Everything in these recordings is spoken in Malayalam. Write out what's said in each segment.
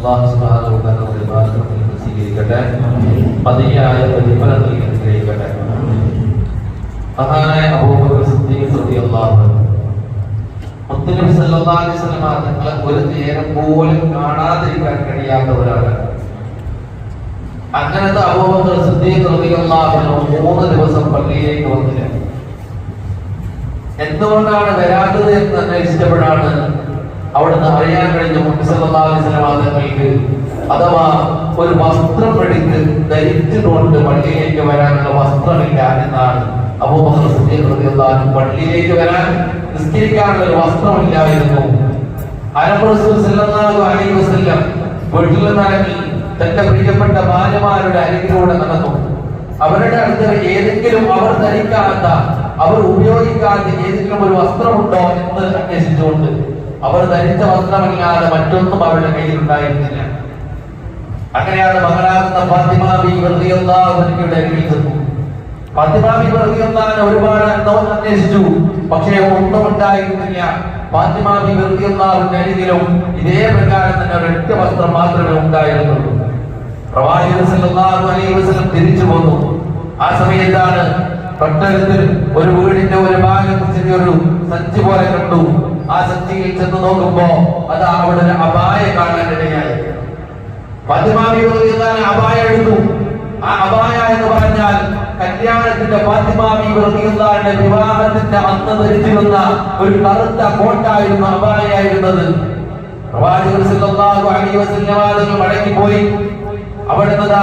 അള്ളാഹു ഭാഗത്ത് സ്വീകരിക്കട്ടെ പതിയായ പ്രതിഫലം നൽകി അനുഗ്രഹിക്കട്ടെ. മഹാനായ അബൂബക്കർ സിദ്ദീഖ് റളിയല്ലാഹു മുത്തനബി സല്ലല്ലാഹു അലൈഹി വസല്ലം ഒരു നേരം പോലും കാണാതിരിക്കാൻ കഴിയാത്തവരാണ്. അങ്ങനത്തെ അബൂബക്കർ സിദ്ദീഖ് റളിയല്ലാഹു മൂന്ന് ദിവസം പള്ളിയിലേക്ക് വന്നില്ല. എന്തുകൊണ്ടാണ് വരാത്തത് എന്ന് ഇഷ്ടപ്പെടാണ് അവിടുന്ന് അറിയാൻ കഴിഞ്ഞ മുഖ്യസല്ലാസ്ലമാതങ്ങൾക്ക് അഥവാ ഒരു വസ്ത്രം എടുത്ത് ധരിച്ചുകൊണ്ട് പള്ളിയിലേക്ക് വരാനുള്ള വസ്ത്രമില്ല എന്നാണ് അൻഹു പള്ളിയിലേക്ക് വരാൻ നിസ്കരിക്കാനുള്ള വസ്ത്രമില്ലായിരുന്നു വീട്ടിൽ നിന്നിറങ്ങി തന്റെ പ്രിയപ്പെട്ട ഭാര്യമാരുടെ അരികിലൂടെ നടന്നു. അവരുടെ അടുത്ത് ഏതെങ്കിലും അവർ ധരിക്കാത്ത അവർ ഉപയോഗിക്കാത്ത ഏതെങ്കിലും ഒരു വസ്ത്രമുണ്ടോ എന്ന് അന്വേഷിച്ചുകൊണ്ട് അവർ ധരിച്ച വസ്ത്രമല്ലാതെ മറ്റൊന്നും അവരുടെ കയ്യിൽ ഉണ്ടായിരുന്നില്ല അങ്ങനെയാണ് മകളാകുന്ന ഫാത്തിമാബി വെറുതെയൊന്നാവുന്നതിന്റെ അരികിൽ നിന്നു. ഫാത്തിമാബി വെറുതെയൊന്നാൻ ഒരുപാട് അന്തവും അന്വേഷിച്ചു. പക്ഷേ ഒന്നും ഉണ്ടായിരുന്നില്ല. ഫാത്തിമാബി വെറുതെയൊന്നാവിന്റെ അരികിലും ഇതേ പ്രകാരം തന്നെ ഒരൊറ്റ വസ്ത്രം മാത്രമേ ഉണ്ടായിരുന്നുള്ളൂ. പ്രവാചകൻ തിരിച്ചു പോന്നു. ആ സമയത്താണ് തൊട്ടടുത്ത് ഒരു വീടിന്റെ ഒരു ഭാഗത്ത് ചെറിയൊരു സഞ്ചി പോലെ കണ്ടു. ആ സഞ്ചിയിൽ ചെന്ന് നോക്കുമ്പോ അത് അവിടെ ഒരു അപായ കാണാനിടയായി അപായ എടുത്തു. ആ അപായ എന്ന് പറഞ്ഞാൽ കല്യാണത്തിന്റെ ഫാത്തിമാബി റളിയല്ലാഹുവിന്റെ വിവാഹത്തിന്റെ അന്ന് ധരിച്ചിരുന്ന ഒരു കറുത്ത കോട്ടായിരുന്നു അപായായിരുന്നത്. മടങ്ങിപ്പോയി. അവിടുന്ന്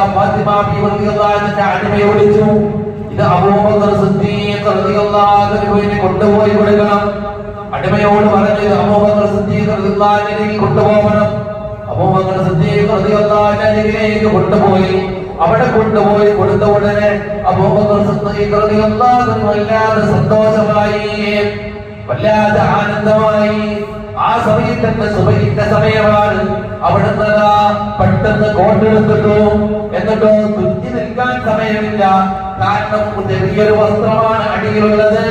അടിമയെ വിളിച്ചു. അബൂബക്കർ സിദ്ദീഖ് കൊണ്ടുപോയി കൊടുക്കണം അടിമയോട് പറഞ്ഞു അബൂബക്കർ സിദ്ദീഖ് കൊണ്ടുപോകണം. അബൂബക്കർ സിദ്ദീഖ് കൊണ്ടുപോയി. അവിടെ കൊണ്ടുപോയി കൊടുത്ത ഉടനെ അബൂബക്കർ സിദ്ദീഖ് വല്ലാതെ സന്തോഷമായി. വല്ലാതെ ആനന്ദമായി. ആ സമയത്തന്നെ സമയമാണ്. അവിടുന്ന് ദാ പെട്ടെന്ന് കോട്ടെടുത്തിട്ടു എന്നിട്ടോ തുറ്റി നിൽക്കാൻ സമയമില്ല. കാരണം ചെറിയൊരു വസ്ത്രമാണ് അടിയിലുള്ളത്.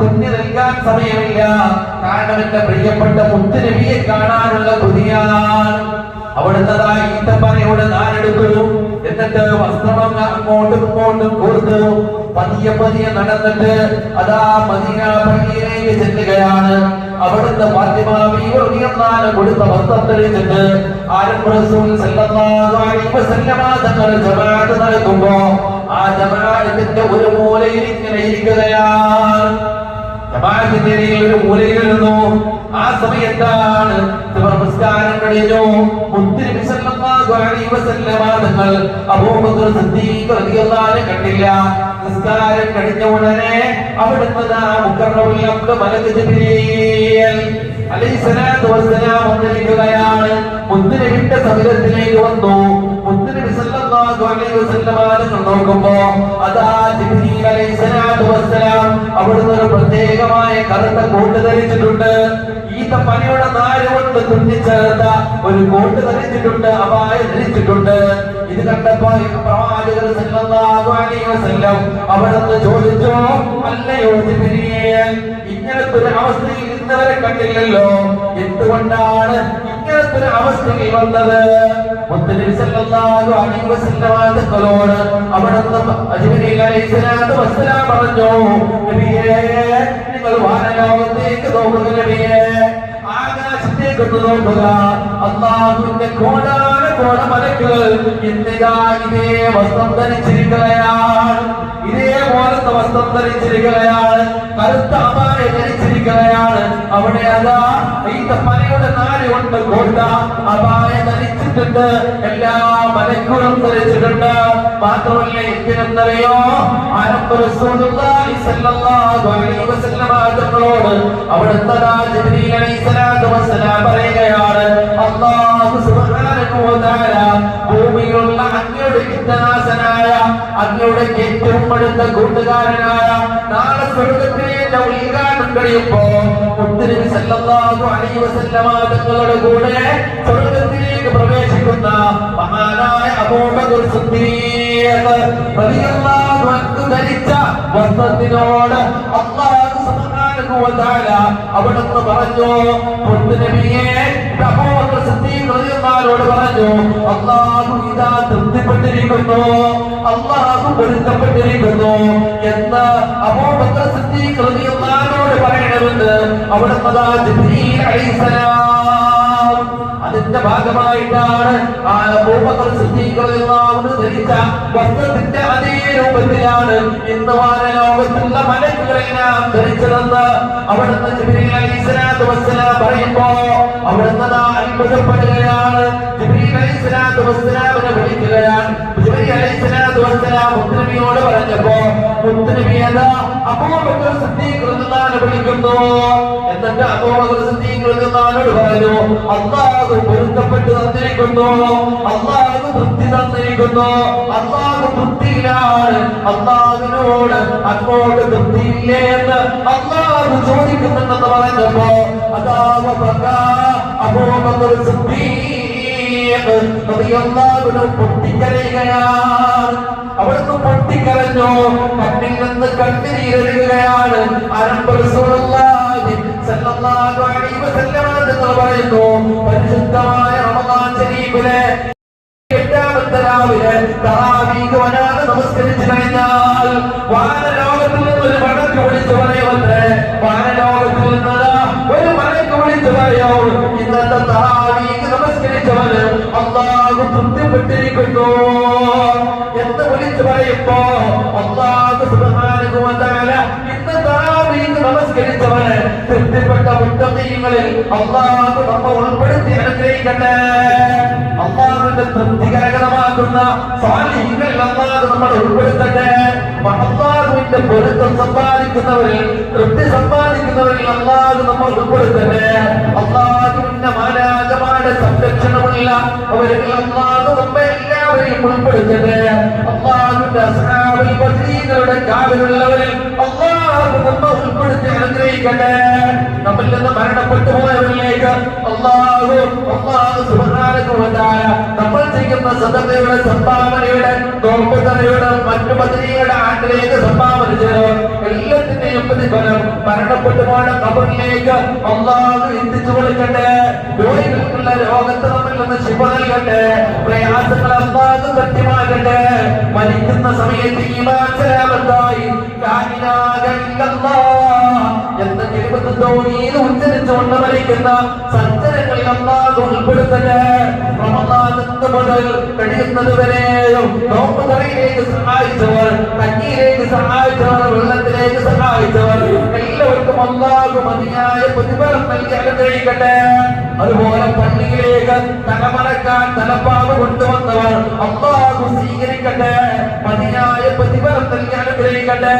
കുഞ്ഞു നിൽക്കാൻ സമയമില്ല. കാരണം എന്റെ പ്രിയപ്പെട്ട മുത്തുനബിയെ കാണാനുള്ള കൊതിയാണ്. അവിടുത്തെ ദാ ഈത്തപ്പനയുടെ നാലെടുക്കുന്നു എന്നിട്ട് വസ്ത്രം അങ്ങ് അങ്ങോട്ടും ഇങ്ങോട്ടും കൊടുത്തു പതിയെ പതിയെ നടന്നിട്ട് അതാ മദീന പള്ളിയിലേക്ക് ചെല്ലുകയാണ്. അവിടുത്തെ കൊടുത്ത വസ്ത്രം ധരിച്ചിട്ട് ജമാഅത്ത് നടക്കുമ്പോ ആ ജമാഅത്തിന്റെ ഒരു മൂലയിൽ ഇങ്ങനെ ഇരിക്കുകയാണ്. ഒരു മൂലയിൽ ഇരുന്നു. ആ സമയത്താണ് നമസ്കാരം കഴിഞ്ഞു. വസല്ലമ തങ്ങൾ അബൂബക്കർ സിദ്ദീഖ് കണ്ടില്ല. നിസ്കാരം കഴിഞ്ഞ ഉടനെ അവിടുന്ന് ദാ വിട്ട സമരത്തിലേക്ക് വസ്സലാം വന്നു. മുത്തുനബി അലൈഹി തങ്ങൾ നോക്കുമ്പോ അതാ ജിബ്രീൽ അലൈഹിസ്സലാത്തു വസ്സലാം അവിടുന്ന് ഒരു പ്രത്യേകമായ കറുത്ത കോട്ട് ധരിച്ചിട്ടുണ്ട്. ഈത്ത പനിയുടെ നാല് തുന്നിച്ചേർത്ത ഒരു കോട്ട് ധരിച്ചിട്ടുണ്ട് അപായ ധരിച്ചിട്ടുണ്ട്. ഇത് കണ്ടപ്പോ പ്രവാചകർ സല്ലല്ലാഹു അലൈഹി വസല്ലം അവിടുന്ന് ചോദിച്ചു അല്ലയോ ജിബ്രീൽ ഇങ്ങനത്തെ ഒരു അവസ്ഥയിൽ ഇന്നവരെ കണ്ടില്ലല്ലോ. എന്തുകൊണ്ടാണ് ഇങ്ങനത്തെ ഒരു അവസ്ഥയിൽ വന്നത്? പറഞ്ഞു നബിയേ മലക്കുകൾ അവിടെ അതാ ഈ പനയുടെ നാല് കൊണ്ട് കോട്ട അപായ ധരിച്ചിട്ടുണ്ട് എല്ലാ മലക്കുകളും ധരിച്ചിട്ടുണ്ട്. മാത്രമല്ല എന്തിനെന്നറിയോ? തങ്ങളോട് അവിടുത്തെ പറയുകയാണ് ഭൂമിയിലുള്ള അങ്ങയുടെ അങ്ങയുടെ ഏറ്റവും അടുത്ത കൂട്ടുകാരനായ നാളെ സ്വർഗത്തിലേക്ക് ഉദ്ഘാടനം കഴിയുമ്പോ സല്ലല്ലാഹു അലൈഹി വസല്ലമ തങ്ങളുടെ കൂടെ സ്വർഗത്തിലേക്ക് പ്രവേശിക്കുന്ന മഹാനായ അബൂബക്കർ സിദ്ദീഖ് റളിയല്ലാഹു വസ്ത്രത്തിനോട് അല്ലാഹു അവിടുന്ന് പറഞ്ഞു മുത്തുനബിയെ അബൂബക്കർ റളിയല്ലാഹുവിനോട് പറഞ്ഞു അള്ളാഹു ഇതാ തൃപ്തിപ്പെട്ടിരിക്കുന്നു അള്ളാഹു പൊരുത്തപ്പെട്ടിരിക്കുന്നു എന്ന് അബൂബക്കർ സിദ്ദീഖ് പറയണമെന്ന് അവിടെ ജിബ്രീൽ അലൈഹിസ്സലാം അതിന്റെ ഭാഗമായിട്ടാണ് ആ അബൂബക്കർ സിദ്ദീഖ് ധരിച്ച വസ്ത്രത്തിന്റെ അതേ രൂപത്തിലാണ് ഇന്ന് വാനലോകത്തുള്ള മലക്കുകളെല്ലാം ധരിച്ചതെന്ന് അവിടുന്ന് ജിബ്രീൽ പറയുമ്പോ അവിടുന്ന് അത്ഭുതപ്പെടുകയാണ് വിളിക്കുകയാണ്. മുത്തുനബിയോട് പറഞ്ഞപ്പോ മുത്തുനബി അതാ അബൂബക്കർ സിദ്ദീഖ് വിളിക്കുന്നു. എന്നിട്ട് അബൂബക്കർ സിദ്ദീഖ് പറഞ്ഞു അല്ലാഹു പൊരുത്തപ്പെട്ട് തന്നിരിക്കുന്നു. അല്ലാഹു തൃപ്തി തന്നിരിക്കുന്നു. അല്ലാഹു തൃപ്തിയിലാണ്. അല്ലാഹുവിനോട് അങ്ങോട്ട് തൃപ്തിയില്ലേ എന്ന് അല്ലാഹു ചോദിക്കുന്നുണ്ടെന്ന് പറഞ്ഞപ്പോ അതാവ് അബൂബക്കർ സിദ്ദീഖ് റളിയല്ലാഹു അവിടുന്ന് പൊട്ടിക്കരഞ്ഞു. കണ്ണിൽ നിന്ന് കണ്ണുനീരൊഴുകുകയാണ്. സല്ലല്ലാഹു അലൈഹി വസല്ലം പറയുന്നു. പരിശുദ്ധമായ റമദാൻ എട്ടാമത്തെ രാവിലെ നമസ്കരിച്ചു കഴിഞ്ഞാൽ വാനലോകത്തിൽ നിന്ന് ഒരു മടക്ക് വിളിച്ചു പറയുമത്രേ ഇന്നത്തെ തറാവീഹ് നമസ്കരിച്ചവന് അള്ളാഹു തൃപ്തിപ്പെട്ടിരിക്കുന്നു. എന്ന് വിളിച്ചു പറയുമ്പോ അള്ളാഹു തആല ഇന്ന് തറാവീഹ് നമസ്കരിച്ചവന് തൃപ്തിപ്പെട്ട മുത്തഖീങ്ങളിൽ അള്ളാഹു നമ്മെ ഉൾപ്പെടുത്തി അനുഗ്രഹിക്കട്ടെ. അള്ളാഹുവിന്റെ തൃപ്തികരകരമാക്കുന്ന സാലിഹികൾ അള്ളാഹു നമ്മൾ ഉൾപ്പെടുത്തട്ടെ. അള്ളാഹുവിന്റെ പൊരുത്തം സമ്പാദിക്കുന്നവരിൽ തൃപ്തി സമ്പാദിക്കുന്നവരിൽ അള്ളാഹു നമ്മൾ ഉൾപ്പെടുത്തട്ടെ. മാലാകമാരുടെ അവരിൽ അള്ളാഹു നമ്മെ എല്ലാവരെയും ഉൾപ്പെടുത്തത് അള്ളാഹുന്റെ അസ്ഹാബിൽ ബദരീകളുടെ കാവിലുള്ളവരിൽ നമ്മൾ ചെയ്യുന്ന സദഖയുടെ സംഭാവനയുടെ നോമ്പുതലയുടെ മറ്റു പദ്ധതികളുടെ ആണ്ടിലേക്ക് സംഭാവന ചെയ്തു. എല്ലാത്തിന്റെയും പ്രതിഫലം മരണപ്പെട്ടുമാണ് കബറിലേക്ക് അള്ളാഹു എത്തിച്ചു കൊടുക്കട്ടെ. രോഗികൾക്കുള്ള രോഗത്തെ നമ്മിൽ നിന്ന് ശിവ നൽകട്ടെ. പ്രയാസങ്ങൾ അള്ളാഹു സത്യമാകട്ടെ മരിക്കുന്ന സമയത്ത് ഈ മാസരാമത്തായി എന്ന തോന്നിയിൽ ഉച്ചരിച്ചുകൊണ്ട് മരിക്കുന്ന സജ്ജനങ്ങളിൽ അള്ളാഹു ഉൾപ്പെടുത്തട്ടെ. മുതൽ കഴിയുന്നത് നോമ്പ് കറിയിലേക്ക് സഹായിച്ചവർ കഞ്ഞിയിലേക്ക് സഹായിച്ചവർ വെള്ളത്തിലേക്ക് സഹായിച്ചവർ എല്ലാവർക്കും അല്ലാതെ മതിയായ പ്രതിഫലം നൽകി അനുഗ്രഹിക്കട്ടെ. അതുപോലെ പള്ളിയിലേക്ക് തലമറക്കാൻ തലപ്പാവ് കൊണ്ടുവന്നവർ അള്ളാഹു സ്വീകരിക്കട്ടെ പതിനായ പ്രതിഫലം നൽകി അനുഗ്രഹിക്കട്ടെ.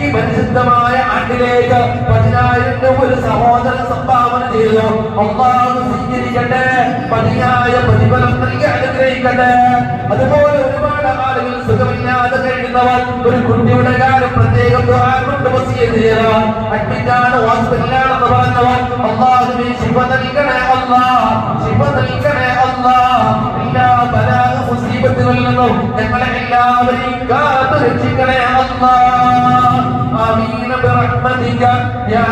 ഈ പരിശുദ്ധമായ ആണ്ടിലേക്ക് പതിനായിരം ഒരു സഹോദരൻ സംഭാവന ചെയ്തു. അള്ളാഹു സ്വീകരിക്കട്ടെ പതിനായ പ്രതിഫലം നൽകി അനുഗ്രഹിക്കട്ടെ. അതുപോലെ ഒരുപാട് ആളുകൾ സുഖമില്ലാതെ കഴിയുന്നവർ ഒരു കുട്ടിയുടെ കാര്യം പ്രത്യേകം കൊണ്ട് വസിയത്ത് ചെയ്തവർ അഡ്മിറ്റാണ് ഹോസ്പിറ്റലിലാണെന്ന് പറഞ്ഞവർ അള്ളാഹുവേ ശിവ നൽകണേ അല്ലാഹ് ശിവ നൽകണേ അല്ലാഹ്. എല്ലാ നിന്നും ഞങ്ങളെ എല്ലാവരെയും കാത്തു രക്ഷിക്കണേ അല്ലാഹ്. ആമീന ബിറഹ്മതിക യാ